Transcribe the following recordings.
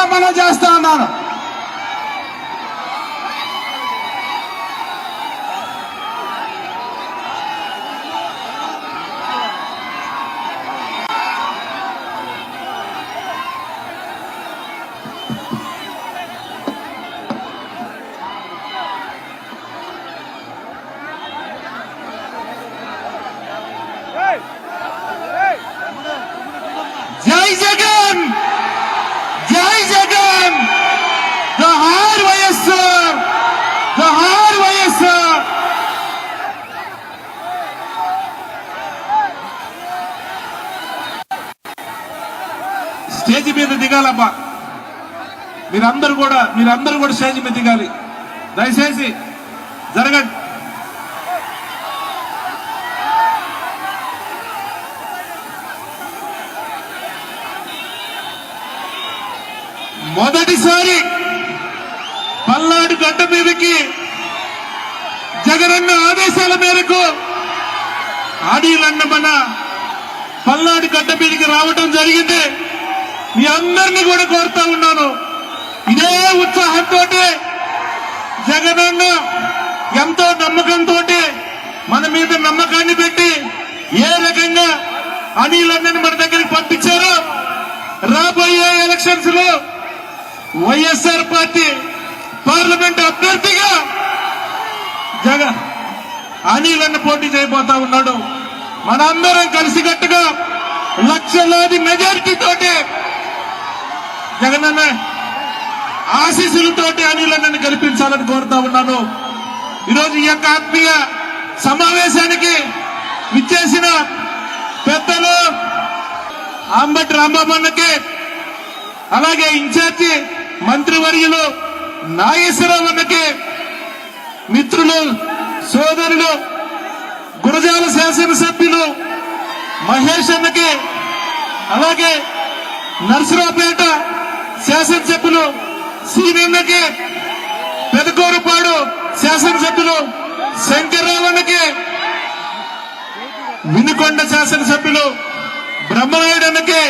మనస్ఫూర్తిగా మనం చేస్తా ఉన్నాను జై జగన్ జై జగన్ జహార్ వైఎస్ఆర్ జహార్ వైఎస్ఆర్ స్టేజ్ మీద దిగాలమ్మా. మీరందరూ కూడా మీరందరూ కూడా స్టేజ్ మీద దిగాలి. దయచేసి జరగండి. మొదటిసారి పల్నాడు గడ్డ మీదకి జగనన్న ఆదేశాల మేరకు ఆడీలన్న మన పల్నాడు గడ్డ మీదకి రావటం జరిగింది. మీ అందరినీ కూడా కోరుతా ఉన్నాను. ఇదే ఉత్సాహంతో జగనన్న ఎంతో నమ్మకంతో మన మీద నమ్మకాన్ని పెట్టి ఏ రకంగా అనిల్ అన్నని మన దగ్గరికి పంపించారో రాబోయే ఎలక్షన్స్లో వైఎస్ఆర్ పార్టీ పార్లమెంట్ అభ్యర్థిగా జగన్ అనిల్ అన్న పోటీ చేయబోతా ఉన్నాడు. మనందరం కలిసికట్టుగా లక్షలాది మెజారిటీ తోటి జగనన్న ఆశీస్సులతోటి అనిల్ అన్నని గెలిపించాలని కోరుతా ఉన్నాను. ఈరోజు ఈ యొక్క ఆత్మీయ సమావేశానికి విచ్చేసిన పెద్దలు అంబటి రాంబాబు అలాగే ఇన్ఛార్జి మంత్రివర్యులు నాగేశ్వరరావు మిత్రులు సోదరులు గురజాల శాసనసభ్యులు మహేష్ అన్నకి అలాగే నర్సరావుపేట శాసనసభ్యులు సీనన్నకి పెదకూరుపాడు శాసనసభ్యులు శంకర్రావు వినుకొండ శాసనసభ్యులు బ్రహ్మనాయుడు అన్నకి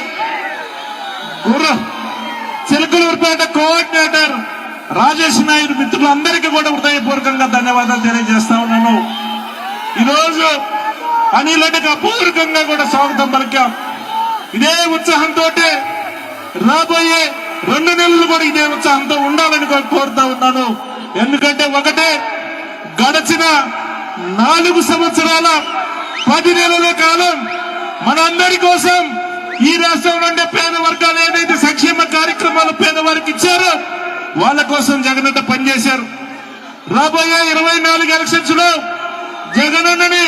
గుర్ర చిలకలూరుపేట కోఆర్డినేటర్ రాజేష్ నాయుడు మిత్రులందరికీ కూడా హృదయపూర్వకంగా ధన్యవాదాలు తెలియజేస్తా ఉన్నాను. ఈరోజు అనిలకి అపూర్వకంగా కూడా స్వాగతం పలికాం. ఇదే ఉత్సాహంతో రాబోయే రెండు నెలలు కూడా ఇదే ఉత్సాహంతో ఉండాలని కోరుతా ఉన్నాను. ఎందుకంటే ఒకటే గడచిన నాలుగు సంవత్సరాల పది నెలల కాలం మనందరి కోసం ఈ రాష్ట్రంలో ఉండే పేద వర్గాలు ఏదైతే సంక్షేమ కార్యక్రమాలు పేదవారికి ఇచ్చారో వాళ్ళ కోసం జగనన్న పనిచేశారు. రాబోయే ఇరవై నాలుగు ఎలక్షన్స్లో జగనన్నని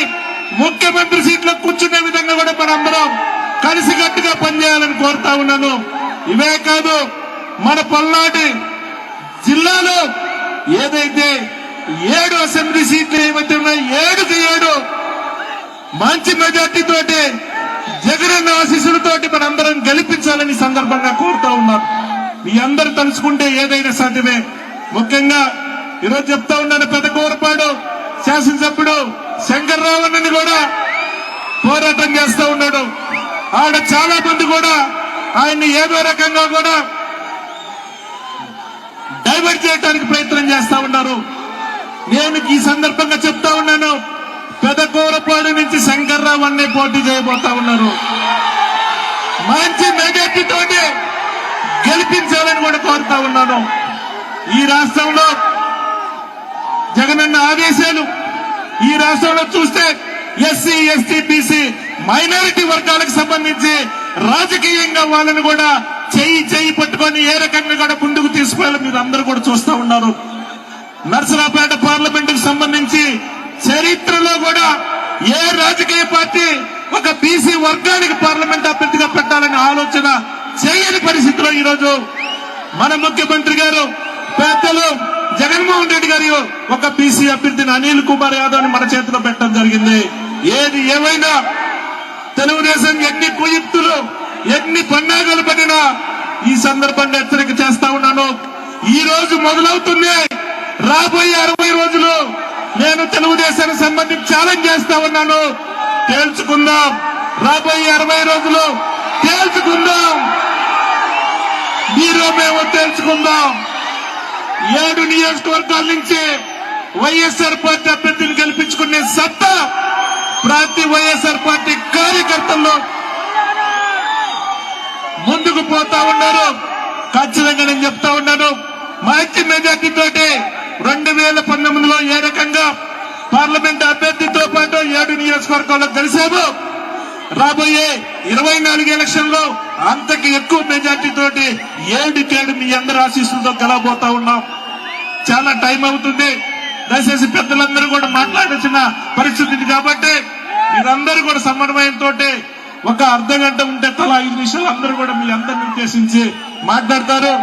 ముఖ్యమంత్రి సీట్లో కూర్చునే విధంగా కూడా మనందరం కలిసికట్టుగా పనిచేయాలని కోరుతా ఉన్నాను. ఇవే కాదు మన పల్నాటి జిల్లాలో ఏదైతే ఏడు అసెంబ్లీ సీట్లు ఏవైతే ఉన్నాయో ఏడుకి ఏడు మంచి మెజార్టీ తోటి జగనన్న ఆశీస్సులతోటి మనందరం గెలిపించాలని సందర్భంగా కోరుతా ఉన్నాను మీ అందరు తలుచుకుంటే ఏదైనా సాధ్యమే. ముఖ్యంగా ఈరోజు చెప్తా ఉన్నాను పెద్ద కోరపాడు శాసనసభ్యుడు శంకర్రావు అన్నని కూడా పోరాటం చేస్తూ ఉన్నాడు. ఆడ చాలా మంది కూడా ఆయన్ని ఏదో రకంగా కూడా డైవర్ట్ చేయడానికి ప్రయత్నం చేస్తా ఉన్నారు. నేను ఈ సందర్భంగా చెప్తా ఉన్నాను. పెదకూరపాడు నుంచి శంకర్రావు అన్నే పోటీ చేయబోతా ఉన్నారు. మంచి మెజార్టీ గెలిపించాలని కూడా కోరుతా ఉన్నాను. ఈ రాష్ట్రంలో జగనన్న ఆదేశాలు ఈ రాష్ట్రంలో చూస్తే ఎస్సీ ఎస్టీ బీసీ మైనారిటీ వర్గాలకు సంబంధించి రాజకీయంగా వాళ్ళని కూడా చేయి చెయ్యి పట్టుకొని ఏ రకంగా కూడా ముందుకు తీసుకువెళ్ళి మీరు అందరూ కూడా చూస్తా ఉన్నారు. నర్సరాపేట పార్లమెంట్కు సంబంధించి చరిత్రలో కూడా ఏ రాజకీయ పార్టీ ఒక బీసీ వర్గానికి పార్లమెంట్ అభ్యర్థిగా పెట్టాలనే ఆలోచన చేయని పరిస్థితిలో ఈరోజు మన ముఖ్యమంత్రి గారు పెద్దలు జగన్మోహన్ రెడ్డి గారు ఒక బీసీ అభ్యర్థిని అనిల్ కుమార్ యాదవ్ని మన చేతిలో పెట్టడం జరిగింది. ఏది ఏమైనా తెలుగుదేశం ఎన్ని కుయుక్తులు ఎన్ని పన్నాగాలు పడినా ఈ సందర్భంగా హెచ్చరిక చేస్తా ఉన్నాను. ఈ రోజు మొదలవుతుంది. రాబోయే అరవై రోజులు నేను తెలుగుదేశానికి సంబంధించి ఛాలెంజ్ చేస్తా ఉన్నాను. తేల్చుకుందాం. రాబోయే అరవై రోజులు తేల్చుకుందాం. మీరు మేము తేల్చుకుందాం. ఏడు నియోజకవర్గాల నుంచి వైఎస్ఆర్ పార్టీ అభ్యర్థిని గెలిపించుకునే సత్తా ప్రతి వైఎస్ఆర్ పార్టీ కార్యకర్తల్లో పోతా ఉన్నారు ఖచ్చితంగా నేను చెప్తా ఉన్నాను. మంచి మెజార్టీతో రెండు వేల పంతొమ్మిదిలో ఏ రకంగా పార్లమెంట్ అభ్యర్థితో పాటు ఏడు నియోజకవర్గాల్లో కలిసాము రాబోయే ఇరవై నాలుగు ఎలక్షన్లో అంతకి ఎక్కువ మెజార్టీ తోటి ఏడుకేడు మీ అందరి ఆశీస్సులతో గెలవబోతా ఉన్నాం. చాలా టైం అవుతుంది. దయచేసి పెద్దలందరూ కూడా మాట్లాడాల్సిన పరిస్థితి కాబట్టి మీరందరూ కూడా సమన్వయంతో ఒక అర్ధ గంట ఉంటే తలా ఐదు నిమిషాలు అందరూ కూడా మీ అందరిని ఉద్దేశించి మాట్లాడతారు.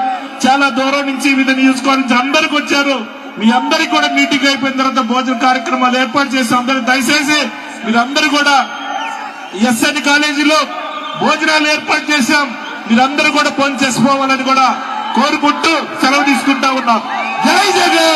చాలా దూరం నుంచి వివిధ నియోజకవర్గం నుంచి అందరికి వచ్చారు. మీ అందరికి కూడా మీటింగ్ అయిపోయిన తర్వాత భోజన కార్యక్రమాలు ఏర్పాటు చేసి అందరూ దయచేసి మీరందరూ కూడా ఎస్ఎన్ కాలేజీలో భోజనాలు ఏర్పాటు చేశాం. మీరందరూ కూడా పని చేసుకోవాలని కూడా కోరుకుంటూ సెలవు తీసుకుంటా ఉన్నాం. జై జగన్!